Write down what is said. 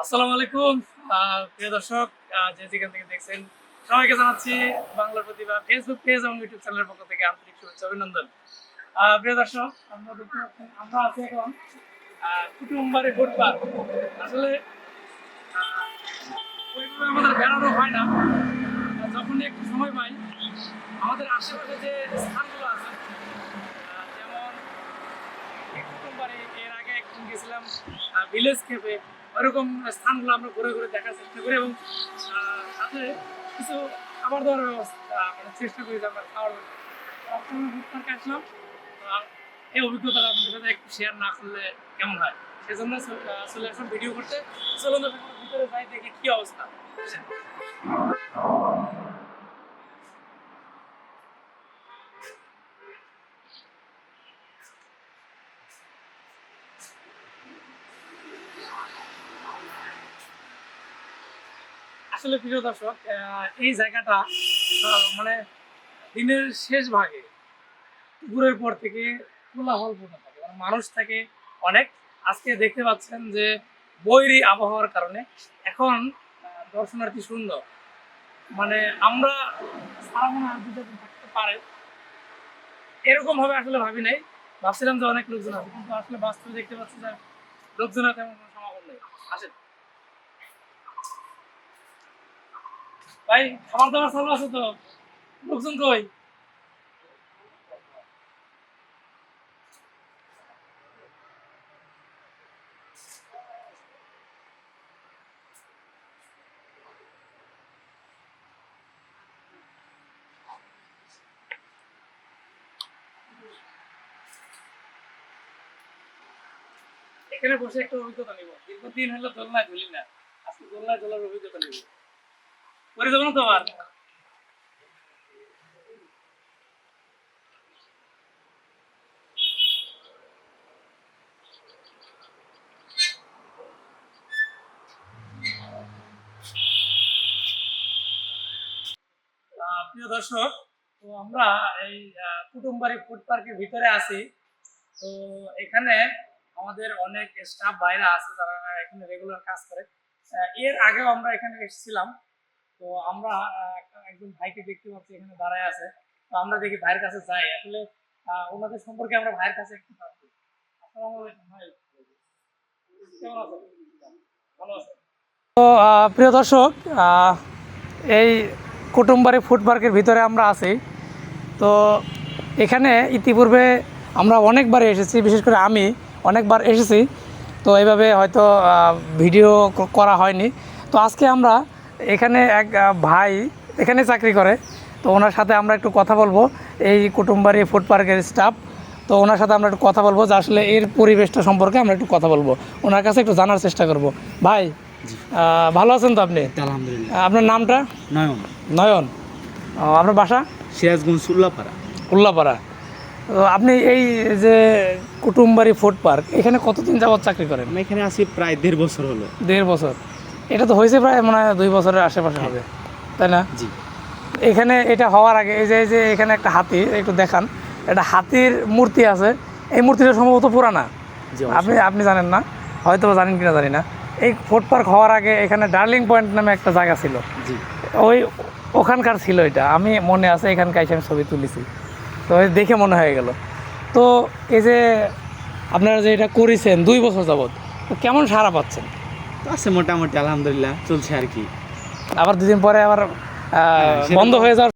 আসসালামু আলাইকুম। প্রিয় দর্শক যে যেখান থেকে দেখছেন সবাইকে জানাচ্ছি বাংলার প্রতিভা ফেসবুক পেজ এবং ইউটিউব চ্যানেলের পক্ষ থেকে আন্তরিক শুভেচ্ছা অভিনন্দন। প্রিয় দর্শক আমরা আমরা আছি এখন কুটুম্বারে ফুটপাথ আসলে ওইভাবে আমাদের বেড়ানো হয় না। আহ, যখনই একটু সময় পাই আমাদের আশেপাশে যে স্থানগুলো আছে যেমন কুটুম্বারে এর আগে একদিন গেছিলাম ভিলেজ খেপে ওরকম স্থানগুলো আমরা ঘুরে ঘুরে দেখার চেষ্টা করি এবং সাথে কিছু খাবার দাবার ব্যবস্থা আমরা চেষ্টা করি যে আমরা খাওয়ার আসলাম এই অভিজ্ঞতাটা আপনাদের সাথে একটু শেয়ার না করলে কেমন হয়? সেজন্য চল- আসলাম ভিডিও করতে। চলুন ভিতরে যাই, দেখে কি অবস্থা। আসলে প্রিয় দর্শক এই জায়গাটা মানে দিনের শেষ ভাগে দুপুরের পর থেকে কোলাহল পূর্ণ থাকে। মানে মানুষ থাকে অনেক। আজকে দেখতে পাচ্ছেন যে বৈরি আবহাওয়ার কারণে এখন দর্শনার্থী সুন্দর। মানে আমরা সারা মনে থাকতে পারে। এরকম ভাবে আসলে ভাবি নাই। ভাবছিলাম যে অনেক লোকজন আছে কিন্তু আসলে বাস্তবে দেখতে পাচ্ছি যে লোকজনের তেমন কোনো সমাগম নেই। আসেন। ভাই, খাবার দাবার চালু আছে তো। লোকজন কই? এখানে বসে একটা অভিজ্ঞতা নিব। দীর্ঘদিন হলো দোলনায় ঝুলি না, আজকে দোলনায় ঝোলার অভিজ্ঞতা নিব। করে দেবো না তোমার প্রিয় দর্শক, তো আমরা এই কুটুমবাড়ি ফুড পার্কের ভিতরে আছি। তো এখানে আমাদের অনেক স্টাফ বাইরে আছে যারা এখানে রেগুলার কাজ করে। এর আগেও আমরা এখানে এসেছিলাম। তো আমরা একজন ভাইকে দেখতে পাচ্ছি, এখানে দাঁড়ায় আছে। তো আমরা দেখি ভাইয়ের কাছে যাই। আসলে ওনাদের সম্পর্কে আমরা ভাইয়ের কাছে একটু আসসালামু আলাইকুম ভাই। কেমন আছেন? তো প্রিয় দর্শক এই কুটুম্বারি ফুড পার্কের ভিতরে আমরা আছি। তো, এখানে ইতিপূর্বে আমরা অনেকবার এসেছি, বিশেষ করে আমি অনেকবার এসেছি। তো, এইভাবে হয়তো ভিডিও করা হয়নি। তো, আজকে আমরা এখানে এক ভাই এখানে চাকরি করে। তো ওনার সাথে আমরা একটু কথা বলব। এই কুটুম্বারি ফুড পার্কের স্টাফ তো ওনার সাথে আমরা একটু কথা বলব যে আসলে এর পরিবেশটা সম্পর্কে আমরা একটু কথা বলব। ওনার কাছে একটু জানার চেষ্টা করব। ভাই ভালো আছেন তো আপনি? আলহামদুলিল্লাহ। আপনার নামটা? নয়ন। নয়ন। আপনার বাসা? সিরাজগঞ্জ উল্লাপাড়া। উল্লাপাড়া। আপনি এই যে কুটুমবাড়ি ফুড পার্ক এখানে কতদিন যাবত চাকরি করেন? এখানে আছি প্রায় দেড় বছর হলো। দেড় বছর। এটা তো হয়েছে প্রায় মনে হয় দুই বছরের আশেপাশে হবে তাই না? জি। এখানে এটা হওয়ার আগে এই যে এই যে এখানে একটা হাতি একটু দেখান একটা হাতির মূর্তি আছে এই মূর্তিটা সম্ভবত পুরানা। আপনি আপনি জানেন না হয়তো বা জানেন কিনা জানি না। এই ফুড পার্ক হওয়ার আগে এখানে ডার্লিং পয়েন্ট নামে একটা জায়গা ছিল। জি। ওই ওখানকার ছিল এটা। আমি মনে আছে এখানকার এসে আমি ছবি তুলেছি। তো দেখে মনে হয়ে গেল। তো এই যে আপনারা যে এটা করেছেন দুই বছর যাবৎ কেমন সারা পাচ্ছেন? তো আছে মোটামুটি আলহামদুলিল্লাহ চলছে আর কি। আবার দুদিন পরে আবার আহ, বন্ধ হয়ে যাওয়ার